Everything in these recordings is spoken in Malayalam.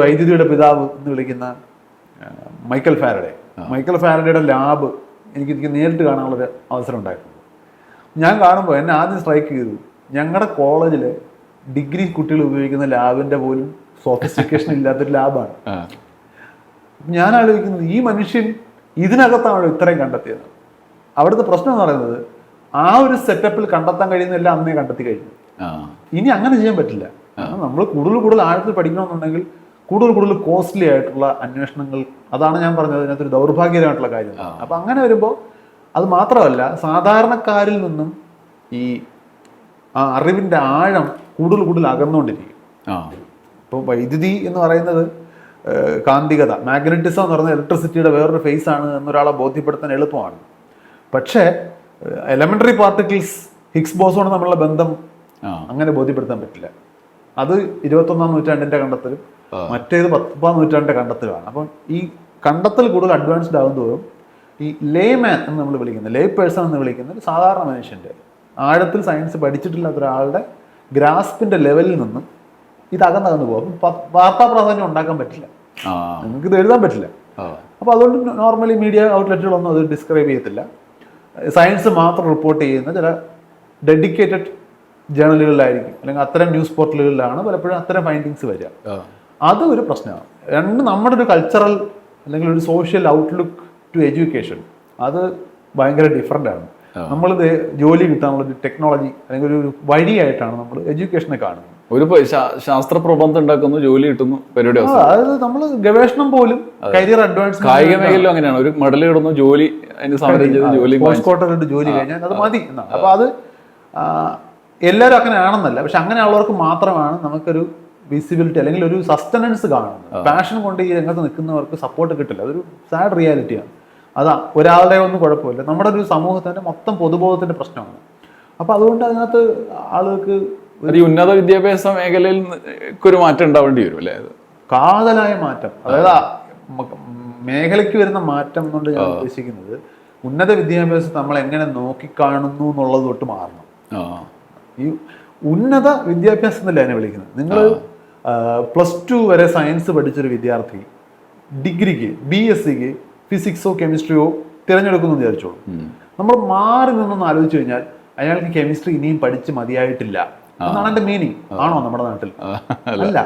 വൈദ്യുതിയുടെ പിതാവ് എന്ന് വിളിക്കുന്ന മൈക്കൽ ഫാരഡെ. മൈക്കൽ ഫാരഡയുടെ ലാബ് എനിക്ക് എനിക്ക് നേരിട്ട് കാണാനുള്ളൊരു അവസരം ഉണ്ടായിട്ടുണ്ട്. ഞാൻ കാണുമ്പോൾ എന്നെ ആദ്യം സ്ട്രൈക്ക് ചെയ്തു. ഞങ്ങളുടെ കോളേജിൽ ഡിഗ്രി കുട്ടികൾ ഉപയോഗിക്കുന്ന ലാബിന്റെ പോലും സോഫിസ്റ്റിക്കേഷൻ ഇല്ലാത്തൊരു ലാബാണ്. ഞാൻ ആലോചിക്കുന്നത് ഈ മനുഷ്യൻ ഇതിനകത്താണോ ഇത്രയും കണ്ടെത്തിയത്? അവിടുത്തെ പ്രശ്നം എന്ന് പറയുന്നത് ആ ഒരു സെറ്റപ്പിൽ കണ്ടെത്താൻ കഴിയുന്നതെല്ലാം അന്നേ കണ്ടെത്തി കഴിഞ്ഞു. ഇനി അങ്ങനെ ചെയ്യാൻ പറ്റില്ല. നമ്മൾ കൂടുതൽ കൂടുതൽ ആഴത്തിൽ പഠിക്കണമെന്നുണ്ടെങ്കിൽ കൂടുതൽ കൂടുതൽ കോസ്റ്റ്ലി ആയിട്ടുള്ള അന്വേഷണങ്ങൾ അതാണ് ഞാൻ പറഞ്ഞത് അതിനകത്തൊരു ദൗർഭാഗ്യകരമായിട്ടുള്ള കാര്യം. അപ്പൊ അങ്ങനെ വരുമ്പോൾ അത് മാത്രമല്ല സാധാരണക്കാരിൽ നിന്നും ഈ ആ അറിവിന്റെ ആഴം കൂടുതൽ കൂടുതൽ അകന്നുകൊണ്ടിരിക്കും. ഇപ്പോൾ വൈദ്യുതി എന്ന് പറയുന്നത് കാന്തികത മാഗ്നറ്റിസം എന്ന് പറയുന്നത് ഇലക്ട്രിസിറ്റിയുടെ വേറൊരു ഫേസ് ആണ് എന്നൊരാളെ ബോധ്യപ്പെടുത്താൻ എളുപ്പമാണ്. പക്ഷേ എലമെന്ററി പാർട്ടിക്കിൾസ് ഹിഗ്സ് ബോസോണ് തമ്മിലുള്ള ബന്ധം അങ്ങനെ ബോധ്യപ്പെടുത്താൻ പറ്റില്ല. അത് ഇരുപത്തൊന്നാം നൂറ്റാണ്ടിന്റെ കണ്ടെത്തലും. മറ്റേത് പത്താം നൂറ്റാണ്ടിന്റെ കണ്ടെത്തലാണ്. അപ്പം ഈ കണ്ടെത്തൽ കൂടുതൽ അഡ്വാൻസ്ഡ് ആകുന്തോറും ഈ ലേമാൻ എന്ന് നമ്മൾ വിളിക്കുന്നത് ലേ പേഴ്സൺ എന്ന് വിളിക്കുന്ന ഒരു സാധാരണ മനുഷ്യന്റെ ആഴത്തിൽ സയൻസ് പഠിച്ചിട്ടില്ലാത്ത ഒരാളുടെ ഗ്രാസ്പിന്റെ ലെവലിൽ നിന്നും ഇത് അകന്നകന്ന് പോകും. അപ്പം വാർത്താ പ്രാധാന്യം ഉണ്ടാക്കാൻ പറ്റില്ല. നിങ്ങൾക്ക് ഇത് എഴുതാൻ പറ്റില്ല. അപ്പോൾ അതുകൊണ്ട് നോർമലി മീഡിയ ഔട്ട്ലെറ്റുകളൊന്നും അത് ഡിസ്ക്രൈബ് ചെയ്യത്തില്ല. സയൻസ് മാത്രം റിപ്പോർട്ട് ചെയ്യുന്ന ചില ഡെഡിക്കേറ്റഡ് ജേണലുകളിലായിരിക്കും അല്ലെങ്കിൽ അത്തരം ന്യൂസ് പോർട്ടലുകളിലാണ് പലപ്പോഴും അത്തരം ഫൈൻഡിങ്സ് വരിക. അത് ഒരു പ്രശ്നമാണ്. രണ്ട് നമ്മുടെ ഒരു കൾച്ചറൽ അല്ലെങ്കിൽ ഒരു സോഷ്യൽ ഔട്ട്ലുക്ക് ടു എഡ്യൂക്കേഷൻ അത് ഭയങ്കര ഡിഫറെന്റ് ആണ്. നമ്മൾ ജോലി കിട്ടാനുള്ള ഒരു ടെക്നോളജി അല്ലെങ്കിൽ ഒരു വഴിയായിട്ടാണ് നമ്മൾ എഡ്യൂക്കേഷനെ കാണുന്നത്. ഒരു ശാസ്ത്ര പ്രബന്ധം ഉണ്ടാക്കുന്നു ജോലി കിട്ടുന്നു പരിപാടി അതായത് നമ്മൾ ഗവേഷണം പോലും കരിയർ അഡ്വാൻസ് കായിക മേഖലയിലും അങ്ങനെയാണ്. ഒരു മെഡൽ കിടുന്നു ജോലി അതിന് സമരം ചെയ്ത് ജോലി കോട്ടറിന്റെ ജോലി കഴിഞ്ഞാൽ അത് മതി എന്നാണ്. അപ്പൊ അത് എല്ലാവരും അങ്ങനെ ആണെന്നല്ല. പക്ഷെ അങ്ങനെയുള്ളവർക്ക് മാത്രമാണ് നമുക്കൊരു വിസിബിലിറ്റി അല്ലെങ്കിൽ ഒരു സസ്റ്റനൻസ് കാണുന്നത് പാഷൻ കൊണ്ട് ഈ രംഗത്ത് നിൽക്കുന്നവർക്ക് സപ്പോർട്ട് കിട്ടില്ല. അതൊരു സാഡ് റിയാലിറ്റിയാണ് അതാ ഒരാളുടെ ഒന്നും കുഴപ്പമില്ല. നമ്മുടെ ഒരു സമൂഹത്തിന്റെ മൊത്തം പൊതുബോധത്തിന്റെ പ്രശ്നമാണ്. അപ്പൊ അതുകൊണ്ട് അതിനകത്ത് ആളുകൾക്ക് ഒരു ഉന്നത വിദ്യാഭ്യാസ മേഖലയിൽ ഒരു മാറ്റം ഉണ്ടാവേണ്ടി വരും അല്ലേ? അത് കാതലായ മാറ്റം. അതായത് മേഖലയ്ക്ക് വരുന്ന മാറ്റം കൊണ്ട് ഞാൻ ഉദ്ദേശിക്കുന്നത് ഉന്നത വിദ്യാഭ്യാസം നമ്മൾ എങ്ങനെ നോക്കിക്കാണുന്നു എന്നുള്ളത് തൊട്ട് മാറണം. ഈ ഉന്നത വിദ്യാഭ്യാസം എന്നല്ല എന്നെ വിളിക്കുന്നത്? നിങ്ങൾ പ്ലസ് ടു വരെ സയൻസ് പഠിച്ചൊരു വിദ്യാർത്ഥി ഡിഗ്രിക്ക് ബി എസ് സിക്ക് ഫിസിക്സോ കെമിസ്ട്രിയോ തിരഞ്ഞെടുക്കുന്നു വിചാരിച്ചോളൂ. നമ്മൾ മാറി നിന്നൊന്ന് ആലോചിച്ച് കഴിഞ്ഞാൽ അയാൾക്ക് കെമിസ്ട്രി ഇനിയും പഠിച്ച് മതിയായിട്ടില്ല. എന്നാണ് എന്റെ മീനിങ് ആണോ നമ്മുടെ നാട്ടിൽ? അല്ല.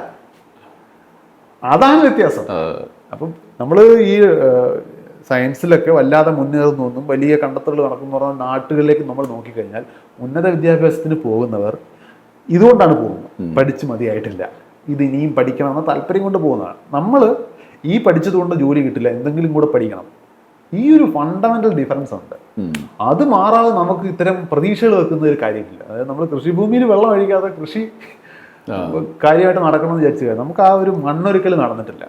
അതാണ് വ്യത്യാസം. അപ്പം നമ്മൾ ഈ സയൻസിലൊക്കെ വല്ലാതെ മുന്നേറുന്നൊന്നും വലിയ കണ്ടെത്തലുകൾ നടക്കുന്ന പറഞ്ഞ നാട്ടുകളിലേക്ക് നമ്മൾ നോക്കിക്കഴിഞ്ഞാൽ ഉന്നത വിദ്യാഭ്യാസത്തിന് പോകുന്നവർ ഇതുകൊണ്ടാണ് പോകുന്നത്. പഠിച്ച് മതിയായിട്ടില്ല. ഇത് ഇനിയും പഠിക്കണമെന്ന് താല്പര്യം കൊണ്ട് പോകുന്നതാണ്. നമ്മൾ ഈ പഠിച്ചതുകൊണ്ട് ജോലി കിട്ടില്ല എന്തെങ്കിലും കൂടെ പഠിക്കണം. ഈ ഒരു ഫണ്ടമെന്റൽ ഡിഫറൻസ് ഉണ്ട്. അത് മാറാതെ നമുക്ക് ഇത്തരം പ്രതീക്ഷകൾ വെക്കുന്ന ഒരു കാര്യമില്ല. അതായത് നമ്മൾ കൃഷിഭൂമിയിൽ വെള്ളം ഒഴിക്കാതെ കൃഷി കാര്യമായിട്ട് നടക്കണമെന്ന് വിചാരിച്ചു നമുക്ക് ആ ഒരു മണ്ണൊരുക്കൽ നടന്നിട്ടില്ല.